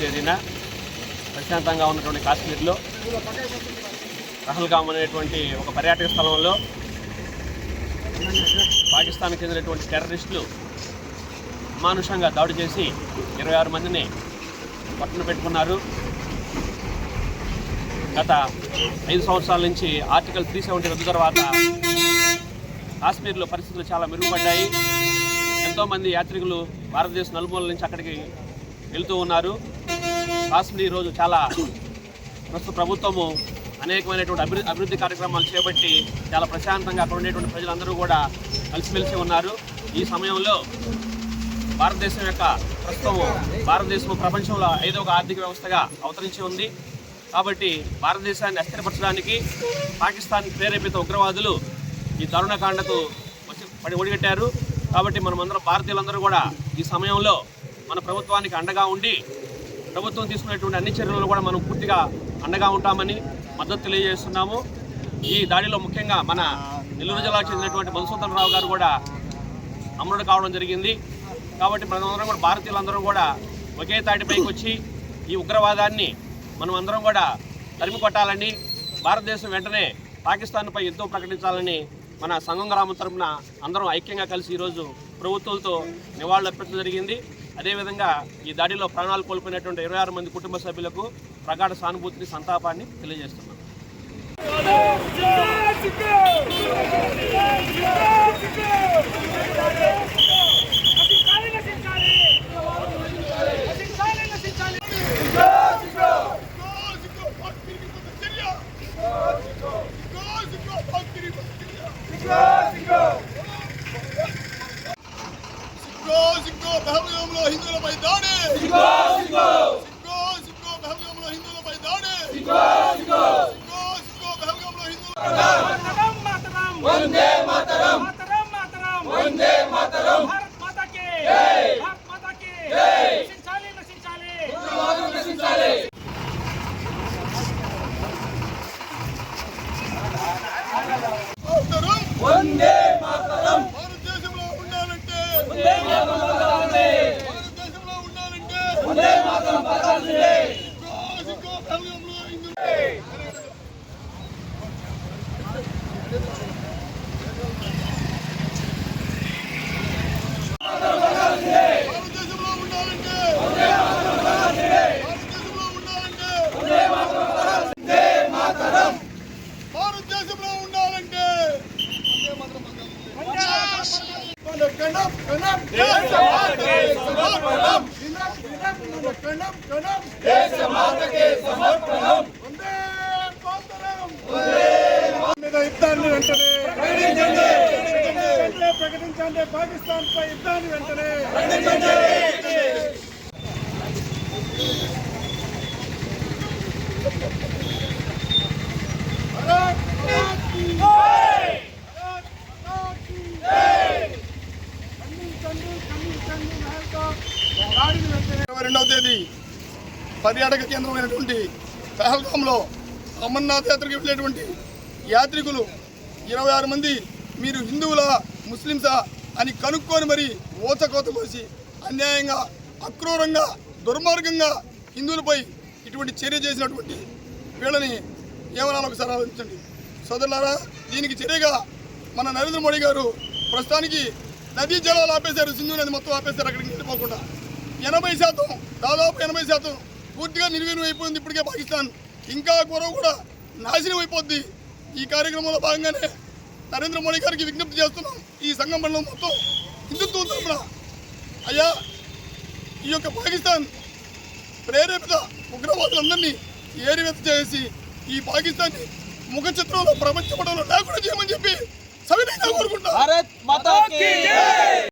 తేదీన ప్రశాంతంగా ఉన్నటువంటి కాశ్మీర్లో పహల్గామ్ అనేటువంటి ఒక పర్యాటక స్థలంలో పాకిస్తాన్కి చెందినటువంటి టెర్రరిస్టులు అమానుషంగా దాడి చేసి ఇరవై ఆరు మందిని పట్టున పెట్టుకున్నారు. గత ఐదు సంవత్సరాల నుంచి ఆర్టికల్ త్రీ సెవెంటీ రద్దు తర్వాత కాశ్మీర్లో పరిస్థితులు చాలా మెరుగుపడ్డాయి. ఎంతోమంది యాత్రికులు భారతదేశం నలుమూలల నుంచి అక్కడికి వెళ్తూ ఉన్నారు. రాష్ట్రంలో రోజు చాలా ప్రస్తుత ప్రభుత్వము అనేకమైనటువంటి అభివృద్ధి అభివృద్ధి కార్యక్రమాలు చేపట్టి చాలా ప్రశాంతంగా అక్కడ ఉండేటువంటి ప్రజలందరూ కూడా కలిసిమెలిసి ఉన్నారు. ఈ సమయంలో భారతదేశం యొక్క ప్రస్తుతం భారతదేశం ప్రపంచంలో ఐదో ఒక ఆర్థిక వ్యవస్థగా అవతరించి ఉంది. కాబట్టి భారతదేశాన్ని అస్థిరపరచడానికి పాకిస్తాన్ ప్రేరేపిత ఉగ్రవాదులు ఈ దారుణకాండకు వచ్చి పడి ఒడిగట్టారు. కాబట్టి మనమందరం భారతీయులందరూ కూడా ఈ సమయంలో మన ప్రభుత్వానికి అండగా ఉండి ప్రభుత్వం తీసుకునేటువంటి అన్ని చర్యలను కూడా మనం పూర్తిగా అండగా ఉంటామని మద్దతు తెలియజేస్తున్నాము. ఈ దాడిలో ముఖ్యంగా మన నెల్లూరు జిల్లాకు చెందినటువంటి మధుసూదన్ రావు గారు కూడా అమరుడు కావడం జరిగింది. కాబట్టి మనందరం కూడా భారతీయులందరం కూడా ఒకే తాటిపైకి వచ్చి ఈ ఉగ్రవాదాన్ని మనం అందరం కూడా తరిమి కొట్టాలని భారతదేశం వెంటనే పాకిస్తాన్పై యుద్ధం ప్రకటించాలని మన సంఘం గ్రామం తరపున అందరం ఐక్యంగా కలిసి ఈరోజు ప్రభుత్వాలతో నివాళులు అర్పించడం జరిగింది. అదేవిధంగా ఈ దాడిలో ప్రాణాలు కోల్పోయినటువంటి ఇరవై ఆరు మంది కుటుంబ సభ్యులకు ప్రగాఢ సానుభూతిని సంతాపాన్ని తెలియజేస్తున్నాం. Maidane! Igual! మాతరం మీద యుద్ధాన్ని వెంటనే ప్రకటించండి. వెంటనే ప్రకటించండి పాకిస్తాన్ పై యుద్ధాన్ని వెంటనే రెండవ తేదీ పర్యాటక కేంద్రమైనటువంటి పహల్గాంలో అమర్నాథ్ యాత్రకు వెళ్ళేటువంటి యాత్రికులు ఇరవై ఆరు మంది మీరు హిందువులా ముస్లింసా అని కనుక్కొని మరి ఓచకోత కోసి అన్యాయంగా అక్రూరంగా దుర్మార్గంగా హిందువులపై ఇటువంటి చర్య చేసినటువంటి వీళ్ళని ఏమనాలో ఒకసారి ఆలోచించండి. సోదరులారా దీనికి చర్యగా మన నరేంద్ర మోడీ గారు ప్రస్తుతానికి నదీ జలాలు ఆపేశారు సింధు నది మొత్తం ఆపేశారు అక్కడికి వెళ్ళిపోకుండా. ఎనభై శాతం దాదాపు ఎనభై శాతం పూర్తిగా నిర్వీర్యం అయిపోయింది ఇప్పటికే పాకిస్తాన్. ఇంకా గొడవ కూడా నాశనం అయిపోద్ది. ఈ కార్యక్రమంలో భాగంగానే నరేంద్ర మోడీ గారికి విజ్ఞప్తి చేస్తున్నాం. ఈ సంఘం మండలం మొత్తం హిందుత్వం తరఫున అయ్యా ఈ యొక్క పాకిస్తాన్ ప్రేరేపిత ఉగ్రవాదులందరినీ ఏరివేత చేసి ఈ పాకిస్తాన్ని ముఖ చిత్రంలో ప్రపంచ పటంలో లేకుండా చేయమని చెప్పి సవినయంగా కోరుకుంటా